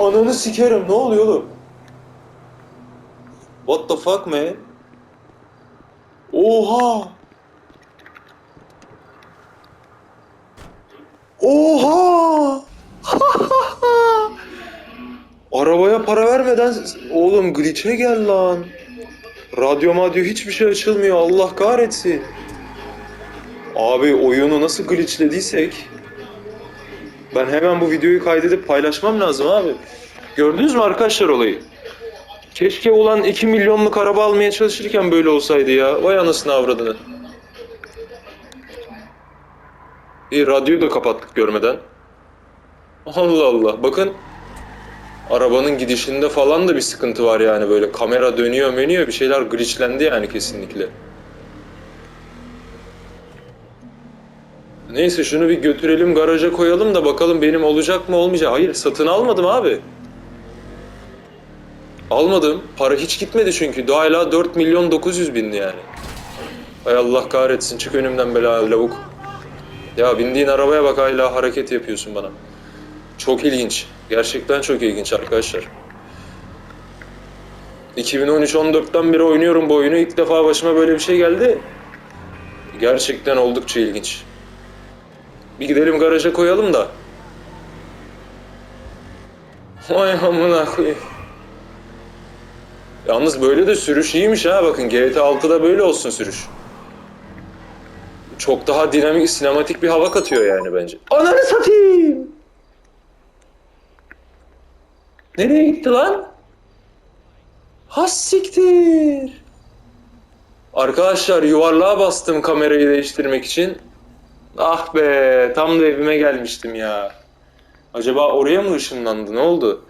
Ananı sikerim ne oluyor oğlum? What the fuck man? Oha! Oha! Arabaya para vermeden oğlum glitch'e gel lan. Radyo madyo hiçbir şey açılmıyor Allah kahretsin. Abi oyunu nasıl glitchlediysek ben hemen bu videoyu kaydedip paylaşmam lazım abi. Gördünüz mü arkadaşlar olayı? Keşke olan 2 milyonluk araba almaya çalışırken böyle olsaydı ya. Vay anasını avradını. İyi radyoyu da kapattık görmeden. Allah Allah. Bakın arabanın gidişinde falan da bir sıkıntı var yani böyle. Kamera dönüyor menüyor bir şeyler glitchlendi yani kesinlikle. Neyse şunu bir götürelim garaja koyalım da bakalım benim olacak mı olmayacak. Hayır satın almadım abi. Almadım. Para hiç gitmedi çünkü. Daha hala 4 milyon 900 bindi yani. Hay Allah kahretsin çık önümden bela lavuk. Ya bindiğin arabaya bak hala hareket yapıyorsun bana. Çok ilginç. Gerçekten çok ilginç arkadaşlar. 2013-14'ten beri oynuyorum bu oyunu. İlk defa başıma böyle bir şey geldi. Gerçekten oldukça ilginç. Bir gidelim garaja koyalım da. Vay amına koyayım. Yalnız böyle de sürüş iyiymiş ha bakın GTA 6'da böyle olsun sürüş. Çok daha dinamik, sinematik bir hava katıyor yani bence. Ananı satayım! Nereye gitti lan? Has siktir! Arkadaşlar yuvarlığa bastım kamerayı değiştirmek için. Ah be, tam da evime gelmiştim ya. Acaba oraya mı ışınlandı, ne oldu?